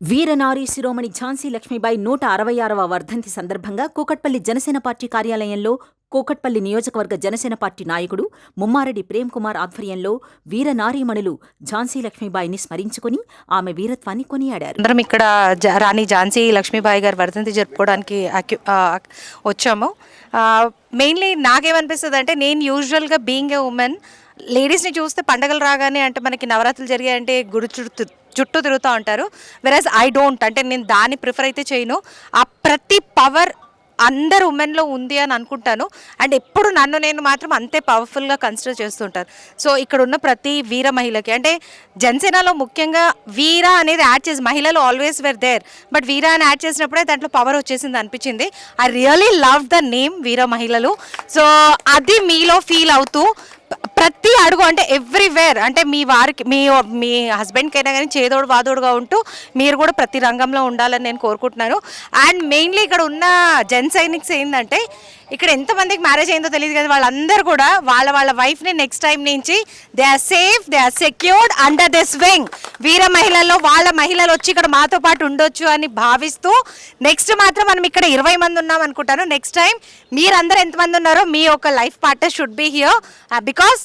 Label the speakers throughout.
Speaker 1: వీరనారి శిరోమణి ఝాన్సీ లక్ష్మీబాయి నూట అరవై ఆరవ వర్ధంతి సందర్భంగా కూకట్పల్లి జనసేన పార్టీ కార్యాలయంలో కూకట్పల్లి నియోజకవర్గ జనసేన పార్టీ నాయకుడు ముమ్మారెడ్డి ప్రేమ్ కుమార్ ఆధ్వర్యంలో వీరనారీమణులు ఝాన్సీ లక్ష్మీబాయిని స్మరించుకుని ఆమె వీరత్వాన్ని కొనియాడారు.
Speaker 2: అందరం ఇక్కడ రాణి ఝాన్సీ లక్ష్మీబాయి గారి వర్ధంతి జరుపుకోవడానికి వచ్చాము. మెయిన్లీ నాకేమనిపిస్తుంది అంటే నేను యూజువల్గా బీయింగ్ ఏ ఉమెన్ లేడీస్ని చూస్తే పండగలు రాగానే అంటే మనకి నవరాత్రులు జరిగాయంటే గుడి చుట్టూ చుట్టూ తిరుగుతూ ఉంటారు. వెరాజ్ ఐ డోంట్ అంటే నేను దాన్ని ప్రిఫర్ అయితే చేయను. ఆ ప్రతి పవర్ అందరు ఉమెన్లో ఉంది అని అనుకుంటాను. అండ్ ఎప్పుడు నన్ను నేను మాత్రం అంతే పవర్ఫుల్గా కన్సిడర్ చేస్తుంటాను సో ఇక్కడ ఉన్న ప్రతి వీర మహిళకి అంటే జనసేనలో ముఖ్యంగా వీర అనేది యాడ్ చేసి మహిళలు always where there but Veera అని యాడ్ చేసినప్పుడే దాంట్లో పవర్ వచ్చేసింది అనిపించింది. I really love the name Veera మహిళలు. సో అది మీలో ఫీల్ అవుతూ ప్రతి అడుగు అంటే ఎవ్రీవేర్ అంటే మీ వారికి మీ మీ హస్బెండ్కి అయినా కానీ చేదోడు వాదోడుగా ఉంటూ మీరు కూడా ప్రతి రంగంలో ఉండాలని నేను కోరుకుంటున్నాను. అండ్ మెయిన్లీ ఇక్కడ ఉన్న జెన్ సైనిక్స్ ఏంటంటే ఇక్కడ ఎంతమందికి మ్యారేజ్ అయిందో తెలియదు కదా వాళ్ళందరూ కూడా వాళ్ళ వాళ్ళ వైఫ్ని నెక్స్ట్ టైం నుంచి they are safe they are secured under this wing Veera మహిళల్లో వాళ్ళ మహిళలు వచ్చి ఇక్కడ మాతో పాటు ఉండొచ్చు అని భావిస్తూ నెక్స్ట్ మాత్రం మనం ఇక్కడ ఇరవై మంది ఉన్నాం అనుకుంటాను. నెక్స్ట్ టైం మీరందరూ ఎంతమంది ఉన్నారో మీ యొక్క life partner should be here because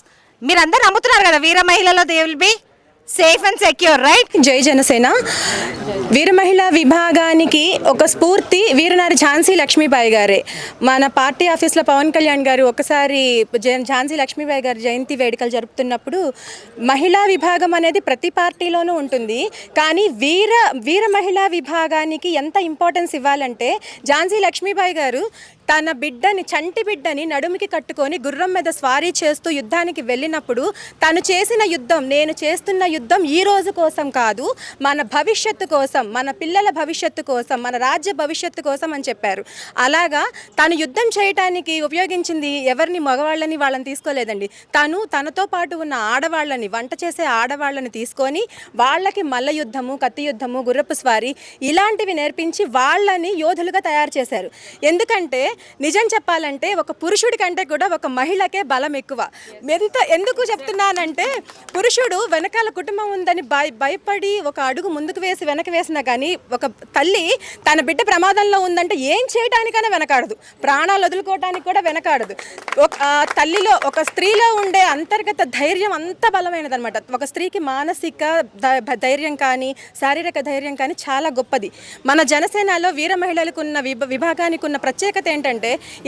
Speaker 2: మీరందరూ నమ్ముతున్నారు కదా Veera మహిళలో they will be safe and secure right
Speaker 3: జై జనసేన. వీరమహిళా విభాగానికి ఒక స్ఫూర్తి వీరనారి ఝాన్సీ లక్ష్మీబాయి గారే. మన పార్టీ ఆఫీస్లో పవన్ కళ్యాణ్ గారు ఒకసారి ఝాన్సీ లక్ష్మీబాయి గారి జయంతి వేడుకలు జరుపుతున్నప్పుడు మహిళా విభాగం అనేది ప్రతి పార్టీలోనూ ఉంటుంది. కానీ వీర వీర మహిళా విభాగానికి ఎంత ఇంపార్టెన్స్ ఇవ్వాలంటే ఝాన్సీ లక్ష్మీబాయి గారు తన బిడ్డని చంటి బిడ్డని నడుమికి కట్టుకొని గుర్రం మీద స్వారీ చేస్తూ యుద్ధానికి వెళ్ళినప్పుడు తను చేసిన యుద్ధం నేను చేస్తున్న యుద్ధం ఈ రోజు కోసం కాదు మన భవిష్యత్తు కోసం మన పిల్లల భవిష్యత్తు కోసం మన రాజ్య భవిష్యత్తు కోసం అని చెప్పారు. అలాగా తను యుద్ధం చేయటానికి ఉపయోగించింది ఎవరిని? మగవాళ్ళని వాళ్ళని తీసుకోలేదండి. తను తనతో పాటు ఉన్న ఆడవాళ్ళని వంట చేసే ఆడవాళ్ళని తీసుకొని వాళ్ళకి మల్ల యుద్ధము కత్తి యుద్ధము గుర్రపు స్వారీ ఇలాంటివి నేర్పించి వాళ్ళని యోధులుగా తయారు చేశారు. ఎందుకంటే నిజం చెప్పాలంటే ఒక పురుషుడి కంటే కూడా ఒక మహిళకే బలం ఎక్కువ. ఎంత ఎందుకు చెప్తున్నానంటే పురుషుడు వెనకాల కుటుంబం ఉందని భయ భయపడి ఒక అడుగు ముందుకు వేసి వెనక వేసినా కానీ ఒక తల్లి తన బిడ్డ ప్రమాదంలో ఉందంటే ఏం చేయడానికైనా వెనకాడదు. ప్రాణాలు వదులుకోవడానికి కూడా వెనకాడదు. ఒక తల్లిలో ఒక స్త్రీలో ఉండే అంతర్గత ధైర్యం అంత బలమైనది అనమాట ఒక స్త్రీకి మానసిక ధైర్యం కానీ శారీరక ధైర్యం కానీ చాలా గొప్పది. మన జనసేనలో వీర మహిళలకు ఉన్న విభ విభాగానికి ఉన్న ప్రత్యేకత ఏంటంటే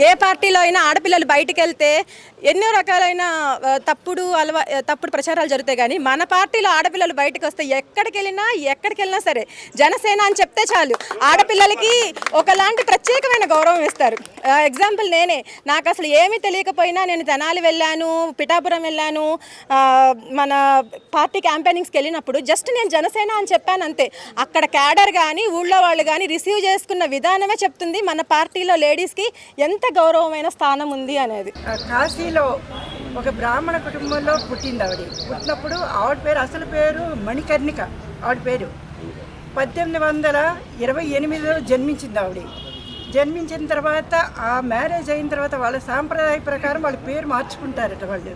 Speaker 3: ఏ పార్టీలో అయినా ఆడపిల్లలు బయటికి వెళ్తే ఎన్నో రకాలైన తప్పుడు అలవా తప్పుడు ప్రచారాలు జరుగుతాయి కానీ మన పార్టీలో ఆడపిల్లలు బయటకు వస్తే ఎక్కడికి వెళ్ళినా ఎక్కడికి వెళ్ళినా సరే జనసేన అని చెప్తే చాలు. ఆడపిల్లలకి ఒకలాంటి ప్రత్యేకమైన గౌరవం ఇస్తారు. ఎగ్జాంపుల్ నేనే. నాకు అసలు ఏమీ తెలియకపోయినా నేను తెనాలి వెళ్ళాను పిఠాపురం వెళ్ళాను మన పార్టీ క్యాంపెయినింగ్స్కి వెళ్ళినప్పుడు జస్ట్ నేను జనసేన అని చెప్పాను అంతే. అక్కడ క్యాడర్ కానీ ఊళ్ళో వాళ్ళు కానీ రిసీవ్ చేసుకున్న విధానమే చెప్తుంది మన పార్టీలో లేడీస్కి ఎంత గౌరవమైన స్థానం ఉంది అనేది.
Speaker 4: ఆ కాశీలో ఒక బ్రాహ్మణ కుటుంబంలో పుట్టింది ఆవిడ. పుట్టినప్పుడు ఆవిడ పేరు అసలు పేరు మణికర్ణిక. ఆవిడ పేరు. పద్దెనిమిది వందల ఇరవై ఎనిమిదిలో జన్మించింది ఆవిడ. జన్మించిన తర్వాత ఆ మ్యారేజ్ అయిన తర్వాత వాళ్ళ సాంప్రదాయ ప్రకారం వాళ్ళ పేరు మార్చుకుంటారట వాళ్ళు.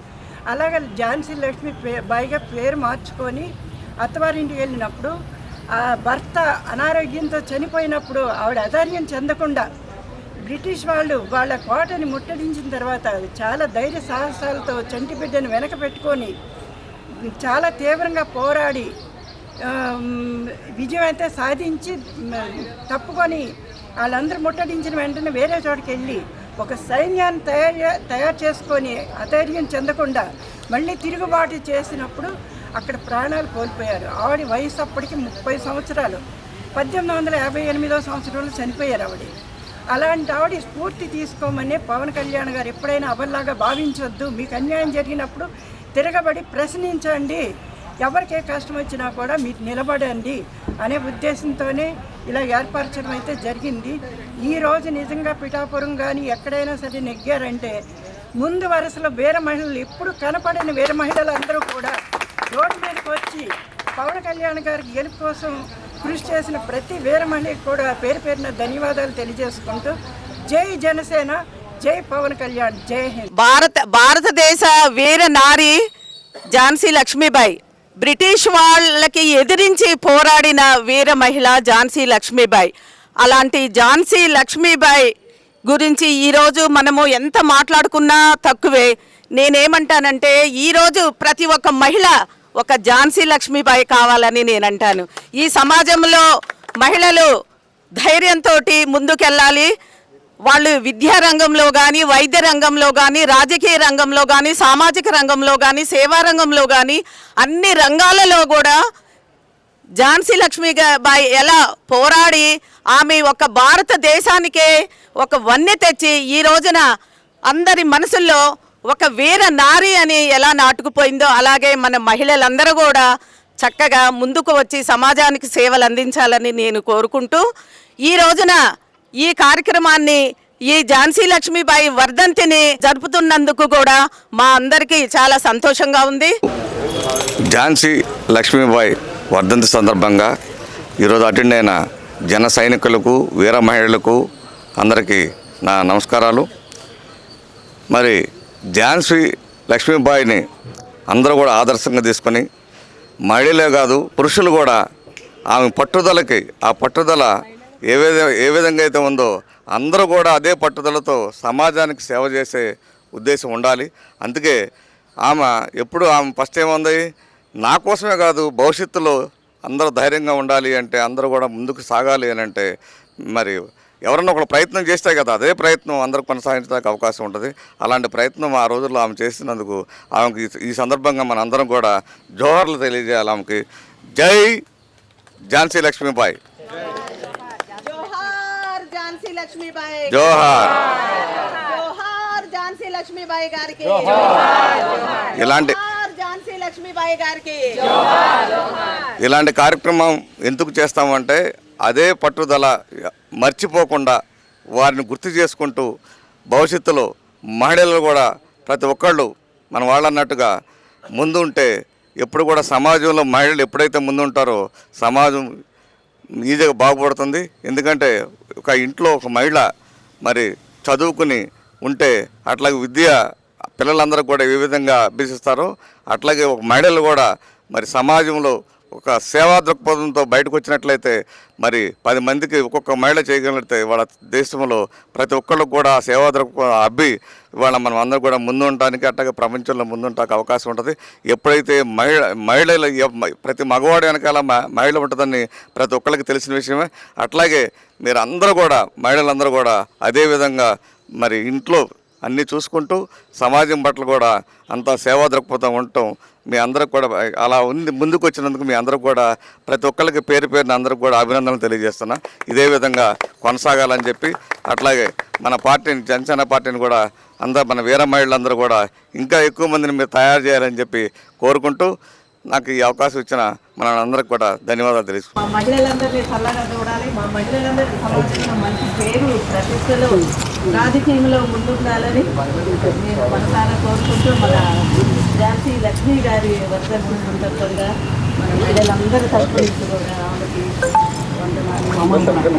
Speaker 4: అలాగే ఝాన్సీ లక్ష్మి పే బాయిగా పేరు మార్చుకొని అత్తవారింటికి వెళ్ళినప్పుడు ఆ భర్త అనారోగ్యంతో చనిపోయినప్పుడు ఆవిడ అధైర్యం చెందకుండా బ్రిటిష్ వాళ్ళు వాళ్ళ కోటని ముట్టడించిన తర్వాత చాలా ధైర్య సాహసాలతో చంటి బిడ్డను వెనక పెట్టుకొని చాలా తీవ్రంగా పోరాడి విజయం అయితే సాధించి తప్పుకొని వాళ్ళందరూ ముట్టడించిన వెంటనే వేరే చోటుకి వెళ్ళి ఒక సైన్యాన్ని తయారు తయారు చేసుకొని అధైర్యం చెందకుండా మళ్ళీ తిరుగుబాటు చేసినప్పుడు అక్కడ ప్రాణాలు కోల్పోయారు. ఆవిడ వయసు అప్పటికి ముప్పై సంవత్సరాలు. పద్దెనిమిది వందల యాభై ఎనిమిదో సంవత్సరంలో చనిపోయారు ఆవిడ. అలాంటి ఆవిడ స్ఫూర్తి తీసుకోమని పవన్ కళ్యాణ్ గారు ఎప్పుడైనా అబల్లాగా భావించొద్దు. మీకు అన్యాయం జరిగినప్పుడు తిరగబడి ప్రశ్నించండి. ఎవరికే కష్టం వచ్చినా కూడా మీకు నిలబడండి అనే ఉద్దేశంతోనే ఇలా ఏర్పరచడం అయితే జరిగింది. ఈరోజు నిజంగా పిఠాపురం కానీ ఎక్కడైనా సరే నెగ్గారంటే ముందు వరుసలో వీర మహిళలు ఎప్పుడు కనపడని వీర మహిళలు అందరూ కూడా రోడ్డు మీదకి వచ్చి పవన్ కళ్యాణ్ గారి గెలుపు కోసం కృషి చేసిన ప్రతి వీర కూడా పేరు పేరున ధన్యవాదాలు తెలియజేసుకుంటూ జై జనసేన జై పవన్ కళ్యాణ్ జై హింద్.
Speaker 5: భారత భారతదేశ వీర నారి ఝాన్సీ లక్ష్మీబాయి. బ్రిటిష్ వాళ్ళకి ఎదిరించి పోరాడిన వీర మహిళ ఝాన్సీ లక్ష్మీబాయి. అలాంటి ఝాన్సీ లక్ష్మీబాయి గురించి ఈరోజు మనము ఎంత మాట్లాడుకున్నా తక్కువే. నేనేమంటానంటే ఈరోజు ప్రతి ఒక్క మహిళ ఒక ఝాన్సీ లక్ష్మీబాయి కావాలని నేనంటాను. ఈ సమాజంలో మహిళలు ధైర్యంతో ముందుకెళ్ళాలి. వాళ్ళు విద్యా రంగంలో కానీ వైద్య రంగంలో కానీ రాజకీయ రంగంలో కానీ సామాజిక రంగంలో కానీ సేవా రంగంలో కానీ అన్ని రంగాలలో కూడా ఝాన్సీ లక్ష్మీబాయి ఎలా పోరాడి ఆమె ఒక భారతదేశానికే ఒక వన్నె తెచ్చి ఈ రోజున అందరి మనసుల్లో ఒక వీర నారి అని ఎలా నాటుకుపోయిందో అలాగే మన మహిళలందరూ కూడా చక్కగా ముందుకు వచ్చి సమాజానికి సేవలు అందించాలని నేను కోరుకుంటూ ఈ రోజున ఈ కార్యక్రమాన్ని ఈ ఝాన్సీ లక్ష్మీబాయి వర్ధంతిని జరుపుతున్నందుకు కూడా మా అందరికీ చాలా సంతోషంగా ఉంది.
Speaker 6: ఝాన్సీ లక్ష్మీబాయి వర్ధంతి సందర్భంగా ఈరోజు అటెండ్ అయిన జన సైనికులకు వీర మహిళలకు అందరికీ నా నమస్కారాలు. మరి ఝాన్సీ లక్ష్మీబాయిని అందరూ కూడా ఆదర్శంగా తీసుకొని మహిళలే కాదు పురుషులు కూడా ఆమె పట్టుదలకి ఆ పట్టుదల ఏ విధ ఏ విధంగా అయితే ఉందో అందరూ కూడా అదే పట్టుదలతో సమాజానికి సేవ చేసే ఉద్దేశం ఉండాలి. అందుకే ఆమె ఎప్పుడు ఆమె ఫస్ట్ ఏముంది? నా కోసమే కాదు భవిష్యత్తులో అందరూ ధైర్యంగా ఉండాలి అంటే అందరూ కూడా ముందుకు సాగాలి అని అంటే మరి ఎవరన్నా ఒక ప్రయత్నం చేస్తే కదా అదే ప్రయత్నం అందరూ కొనసాగించడానికి అవకాశం ఉంటుంది. అలాంటి ప్రయత్నం ఆ రోజుల్లో ఆమె చేసినందుకు ఆమెకి ఈ- సందర్భంగా మన అందరం కూడా జోహర్లు తెలియజేయాలి ఆమెకి. జై ఝాన్సీ లక్ష్మీబాయి.
Speaker 5: జోహార్ ఝాన్సీ లక్ష్మీబాయి.
Speaker 6: జోహార్.
Speaker 5: జోహార్ ఝాన్సీ లక్ష్మీబాయి గారికి.
Speaker 6: ఇలాంటి
Speaker 5: జోహార్ ఝాన్సీ లక్ష్మీబాయి గారికి.
Speaker 6: ఇలాంటి కార్యక్రమం ఎందుకు చేస్తామంటే అదే పట్టుదల మర్చిపోకుండా వారిని గుర్తు చేసుకుంటూ భవిష్యత్తులో మహిళలు కూడా ప్రతి ఒక్కళ్ళు మన వాళ్ళన్నట్టుగా ముందుంటే ముందు ఉంటే ఎప్పుడు కూడా సమాజంలో మహిళలు ఎప్పుడైతే ముందుంటారో సమాజం ఈజీగా బాగుపడుతుంది. ఎందుకంటే ఒక ఇంట్లో ఒక మహిళ మరి చదువుకుని ఉంటే అట్లాగే విద్య పిల్లలందరూ కూడా ఏ విధంగా అభ్యసిస్తారో అట్లాగే ఒక మహిళలు కూడా మరి సమాజంలో ఒక సేవా దృక్పథంతో బయటకు వచ్చినట్లయితే మరి పది మందికి ఒక్కొక్క మహిళ చేయగలిగితే వాళ్ళ దేశంలో ప్రతి ఒక్కళ్ళకు కూడా ఆ సేవా దృక్పథం అబ్బి ఇవాళ మనం అందరూ కూడా ముందు అట్టగా అట్లాగే ప్రపంచంలో ముందుంటానికి అవకాశం ఉంటుంది. ఎప్పుడైతే మహిళ మహిళలు ప్రతి మగవాడి వెనకాల మహిళ ఉంటుందని ప్రతి ఒక్కరికి తెలిసిన విషయమే. అట్లాగే మీరు అందరూ కూడా మహిళలందరూ కూడా అదే విధంగా మరి ఇంట్లో అన్నీ చూసుకుంటూ సమాజం పట్ల కూడా అంత సేవా దృక్పథం ఉండటం మీ అందరికి కూడా అలా ఉంది ముందుకు వచ్చినందుకు మీ అందరికి కూడా ప్రతి ఒక్కరికి పేరు పేరున అందరికి కూడా అభినందనలు తెలియజేస్తున్నా. ఇదే విధంగా కొనసాగాలని చెప్పి అట్లాగే మన పార్టీని జనసేన పార్టీని కూడా అందరూ మన వీర మహిళలందరూ కూడా ఇంకా ఎక్కువ మందిని మీరు తయారు చేయాలని చెప్పి కోరుకుంటూ నాకు ఈ అవకాశం ఇచ్చిన మన అందరికి కూడా ధన్యవాదాలు తెలుసుకుంటాను
Speaker 7: మా మహిళలందరినీ చల్లగా చూడాలి మా మహిళలందరికీ సమాజంలో మంచి పేరు ప్రతిష్టలు రాజకీయంలో ముందుండాలని నేను మనసారా కోరుకుంటూ మన ఝాన్సీ లక్ష్మి గారి మన మహిళలందరూ కూడా ఆమెకి వందనాలు